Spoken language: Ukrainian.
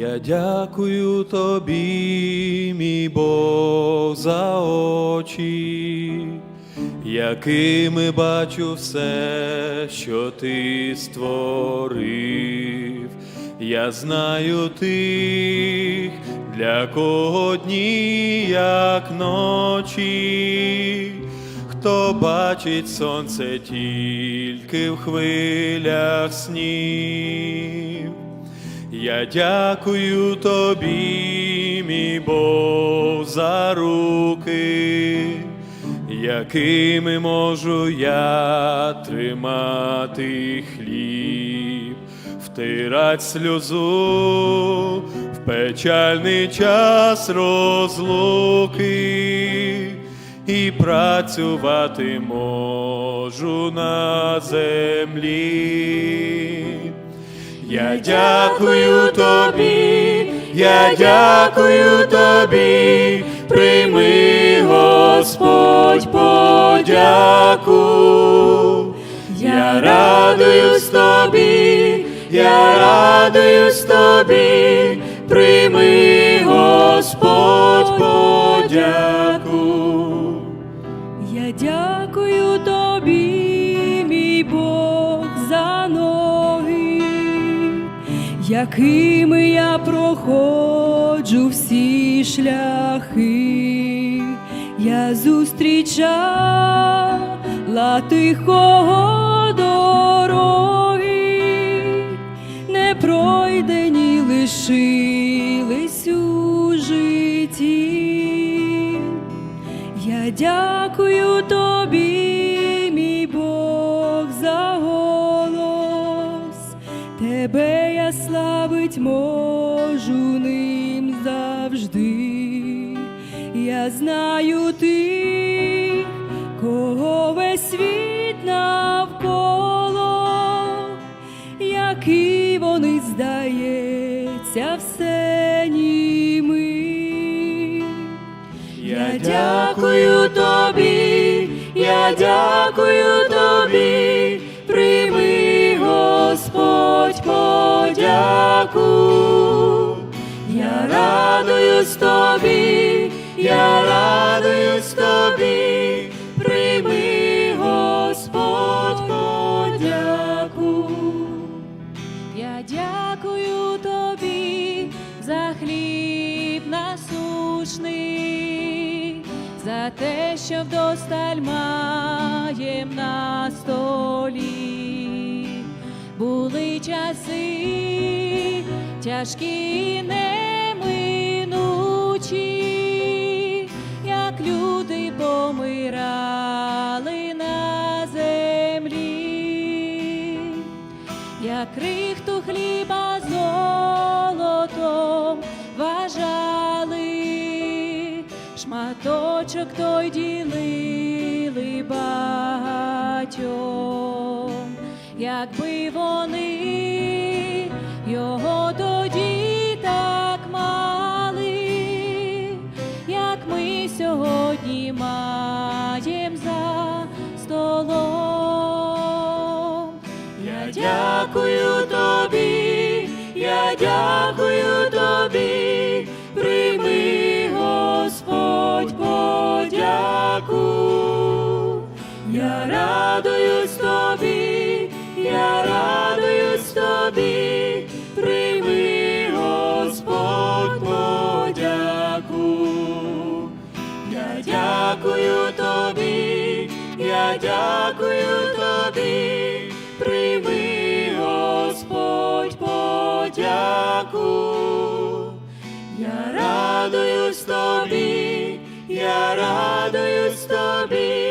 Я дякую тобі, мій Бог, за очі, якими бачу все, що ти створив. Я знаю тих, для кого дні, як ночі, хто бачить сонце тільки в хвилях снів. Я дякую тобі, мій Бог, за руки, якими можу я тримати хліб, втирать сльозу в печальний час розлуки і працювати можу на землі. Я дякую тобі, я дякую тобі, прийми, Господь, подяку. Я радуюсь тобі, я радуюсь тобі, прийми, Господь, подяку. Якими я проходжу всі шляхи, я зустрічала тихого дороги, не пройдені лишились у житті. Я дякую славить можу ним завжди. Я знаю тих, кого весь світ навколо, які вони здається, все німи. Я дякую тобі, я дякую тобі, Господь, подяку. Я радуюсь тобі, я радуюсь тобі, прийми, Господь, подяку. Я дякую тобі за хліб насущний, за те, що вдосталь маєм на столі. Були часи тяжкі і неминучі, як люди помирали на землі. Як крихту хліба золотом вважали, шматочок той ділили якби вони його тоді так мали, як ми сьогодні маєм за столом. Я дякую тобі, я дякую тобі, прийми, Господь. Я радуюсь тобі, радуюсь тобі, прийми, Господь, подяку. Я дякую тобі, я дякую тобі, прийми, Господь, подяку. Я радуюсь тобі, я радуюсь тобі,